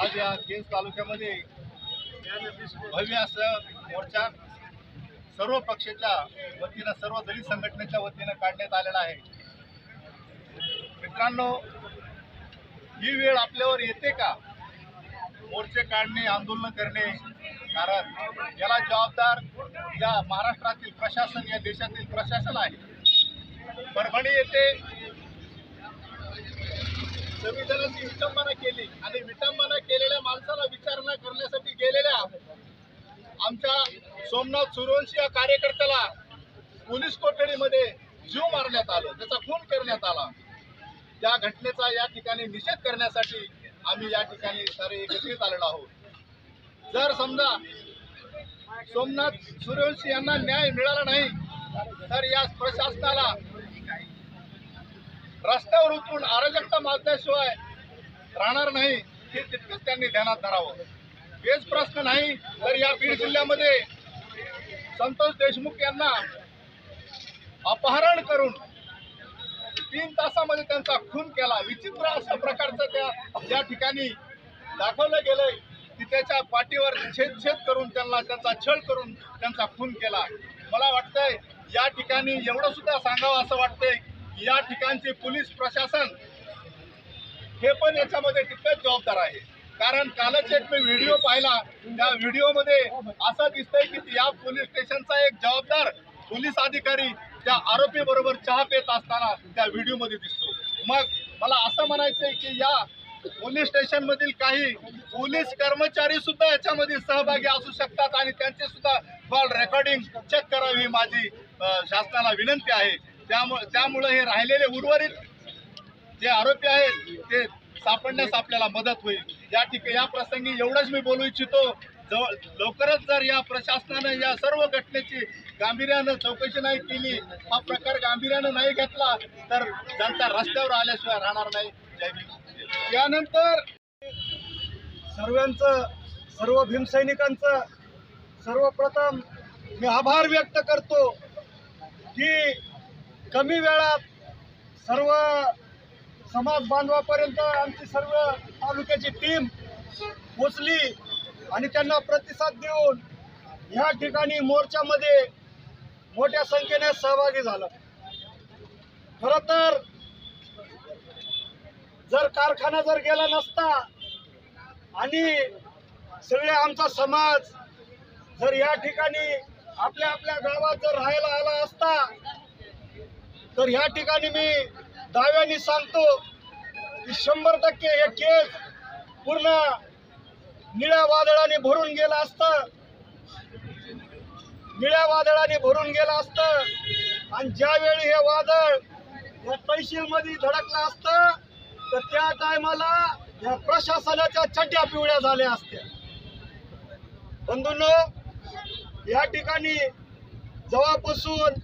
आज या केज तालुक्यामध्ये भव्य असं मोर्चा सर्व पक्षाच्या वतीनं सर्व दलित संघटनेच्या वतीनं काढण्यात आलेला आहे. मित्रांनो ही वेळ आपल्यावर येते का? मोर्चे काढणे आंदोलन करणे कारण याला जबाबदार या महाराष्ट्रातील प्रशासन या देशातील प्रशासन आहे. परभणी येथे संविधानाची विटंबना केली आणि विटंबना केलेल्या माणसाला विचारणा करण्यासाठी गेलेल्या आमच्या सोमनाथ सुरवंशी या कार्यकर्त्याला पोलीस कोठडीमध्ये जीव मारण्यात आला त्याचा खून करण्यात आला. त्या घटनेचा या ठिकाणी निषेध करण्यासाठी आम्ही या ठिकाणी सारे एकत्रित आलेलो आहोत. जर समजा सोमनाथ सूर्यवंशी यांना न्याय मिळाला नाही तर या प्रशासनाला रस्त्यावर उतरून अराजकता माजल्याशिवाय राहणार नाही. हे तितकंच त्यांनी ध्यानात धरावं. हेच प्रश्न नाही तर या बीड जिल्ह्यामध्ये संतोष देशमुख यांना अपहरण करून तीन तासामध्ये त्यांचा खून केला. विचित्र अशा प्रकारचं त्या या ठिकाणी दाखवलं गेलंय की त्याच्या पाठीवर छेद छेद करून त्यांना त्यांचा छळ करून त्यांचा खून केला. मला वाटतंय या ठिकाणी एवढं सुद्धा सांगावं असं वाटतंय की या ठिकाणचे पोलीस प्रशासन हे पण याच्यामध्ये तितकंच जबाबदार आहे. कारण कालच एक मी व्हिडिओ पाहिला. त्या व्हिडिओमध्ये असं दिसतंय की या पोलीस स्टेशनचा एक जबाबदार पोलीस अधिकारी त्या आरोपी बरोबर चहा पेत असताना त्या व्हिडिओमध्ये दिसतो. मग मला असं म्हणायचंय की या पोलीस स्टेशन मधील काही पोलीस कर्मचारी सुद्धा याच्यामध्ये सहभागी असू शकतात आणि त्यांचे सुद्धा कॉल रेकॉर्डिंग चेक करावी ही माझी शासनाला विनंती आहे. त्यामुळे त्यामुळे हे राहिलेले उर्वरित जे आरोपी आहेत ते सापडण्यास आपल्याला मदत होईल. या ठिकाणी या प्रसंगी एवढंच मी बोलू इच्छितो जवळ लवकरच जर या प्रशासनानं या सर्व घटनेची गांभीर्यानं चौकशी नाही केली हा प्रकार गांभीर्यानं नाही घेतला तर जनता रस्त्यावर आल्याशिवाय राहणार नाही. जय त्यानंतर सर्वांचं सर्व भीमसैनिकांचं सर्वप्रथम मी आभार व्यक्त करतो की कमी वेळात सर्व समाज बांधवापर्यंत आमची सर्व तालुक्याची टीम पोचली आणि त्यांना प्रतिसाद देऊन ह्या ठिकाणी मोर्चामध्ये मोठ्या संख्येने सहभागी झालं. खरं तर जर कारखाना जर गेला नसता आणि सगळे आमचा समाज जर या ठिकाणी आपल्या आपल्या गावात जर राहायला आला असता तर ह्या ठिकाणी मी दाव्याने सांगतो की शंभर टक्के हे केस पूर्ण निळ्या वादळाने भरून गेलं असतं. निळ्या वादळाने भरून गेलं असतं. आणि ज्यावेळी हे वादळ या तहसीलमध्ये धडकलं असतं तर त्या टायमाला या प्रशासनाच्या चड्ड्या पिवळ्या झाल्या असत्या. बंधूंनो या ठिकाणी जेव्हापासून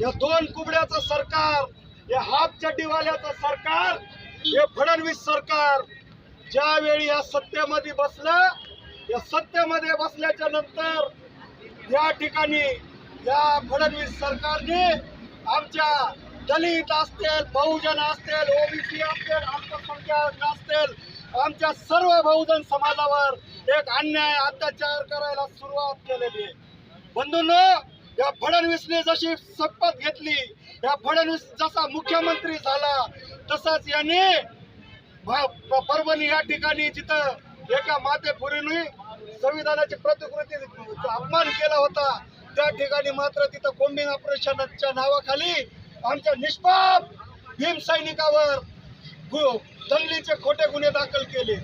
या दोन कुबड्याचं सरकार या हाफ चड्डीवाल्याचं सरकार हे फडणवीस सरकार ज्यावेळी या सत्तेमध्ये बसलं या सत्तेमध्ये बसल्याच्या नंतर या ठिकाणी या फडणवीस सरकारने आमच्या दलित असतील बहुजन असतील ओबीसी असतील अल्पसंख्याक असतील आमच्या सर्व बहुजन समाजावर एक अन्याय अत्याचार करायला सुरुवात केलेली आहे. बंधूंना या फडणवीसने जशी शपथ घेतली या फडणवीस जसा मुख्यमंत्री झाला तसाच याने परभणी या ठिकाणी जिथं एका मातेपुरीने संविधानाची प्रतिकृती अपमान केला होता त्या ठिकाणी मात्र तिथं कोंबिंग ऑपरेशनच्या नावाखाली आमच्या निष्पाप भीम सैनिकावर दंगलीचे खोटे गुन्हे दाखल केले.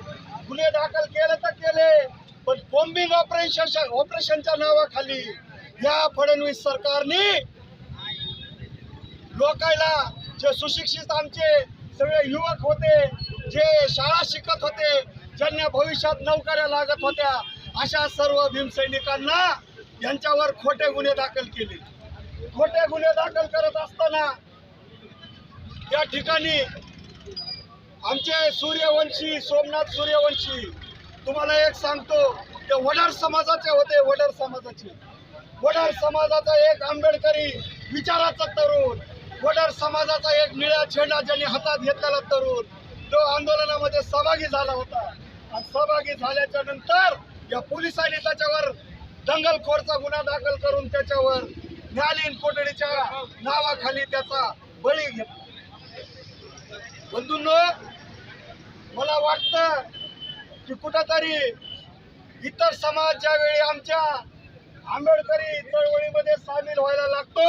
गुन्हे दाखल केले तर केले पण कोंबिंग ऑपरेशन ऑपरेशनच्या नावाखाली या फडणवीस सरकारने लोकायला जे सुशिक्षित आमचे सगळे युवक होते जे शाळा शिकत होते ज्यांना भविष्यात नोकऱ्या लागत होत्या अशा सर्व भीमसैनिकांना यांच्यावर खोटे गुन्हे दाखल केले. खोटे गुन्हे दाखल करत असताना त्या ठिकाणी आमचे सूर्यवंशी सोमनाथ सूर्यवंशी तुम्हाला एक सांगतो ते वडार समाजाचे होते वडार समाजाचे. वडार समाजाचा एक आंबेडकरी विचाराचा तरुण वडार समाजाचा एक निळा छेडा ज्यांनी हातात घेतलेला तरुण तो आंदोलनामध्ये सहभागी झाला होता. आणि सहभागी झाल्याच्यानंतर या पोलिसांनी त्याच्यावर दंगलखोरचा गुन्हा दाखल करून त्याच्यावर न्यायालयीन कोठडीच्या नावाखाली त्याचा बळी घेतला. बंधूंनो मला वाटतं की कुठंतरी इतर समाज ज्यावेळी आमच्या आंबेडकरी चळवळीमध्ये सामील व्हायला लागतो.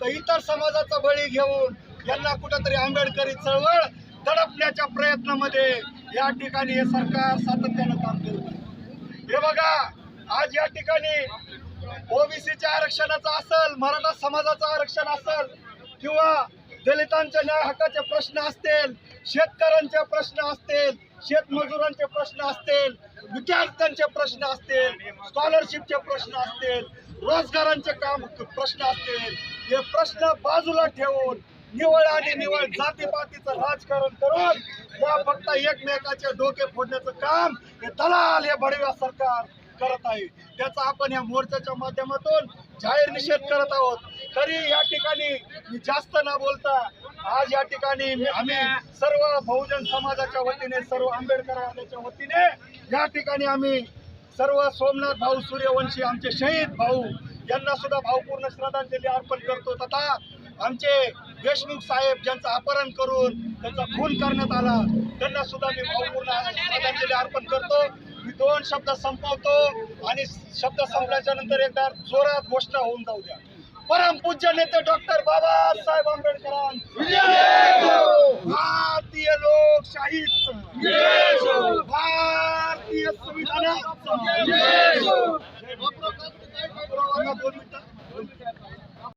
तर इतर समाजाचा बळी घेऊन यांना कुठंतरी आंबेडकरी चळवळ दडपण्याच्या प्रयत्नामध्ये या ठिकाणी हे सरकार सातत्यानं काम करत हे बघा आज या ठिकाणी ओबीसीच्या आरक्षणाचं असेल मराठा समाजाचं आरक्षण असेल किंवा दलितांच्या न्याय हक्काचे प्रश्न असतील शेतकऱ्यांचे प्रश्न असतील शेतमजुरांचे प्रश्न असतील विद्यार्थ्यांचे प्रश्न असतील स्कॉलरशिपचे प्रश्न असतील रोजगारांचे काम प्रश्न असतील हे प्रश्न बाजूला ठेवून निवळ आणि निवळ जातीपातीचं राजकारण करून या फक्त एकमेकाचे डोके फोडण्याचं काम हे दलाल हे भडव्या सरकार करत आहे. त्याचा आपण या मोर्चाच्या माध्यमातून जाहीर निषेध करत आहोत. तरी या ठिकाणी मी जास्त न बोलता आज या ठिकाणी आम्ही सर्व बहुजन समाजाच्या वतीने सर्व आंबेडकरांच्या वतीने या ठिकाणी आम्ही सर्व सोमनाथ भाऊ सूर्यवंशी आमचे शहीद भाऊ यांना सुद्धा भावपूर्ण श्रद्धांजली अर्पण करतो. तथा आमचे देशमुख साहेब ज्यांचं अपहरण करून त्यांचा खून करण्यात आला त्यांना सुद्धा मी भावपूर्ण श्रद्धांजली अर्पण करतो. मी दोन शब्द संपवतो आणि शब्द संपल्याच्या नंतर एकदा जोरात घोषणा होऊन जाऊ द्या. परम पूज्य नेते डॉक्टर बाबासाहेब आंबेडकरांना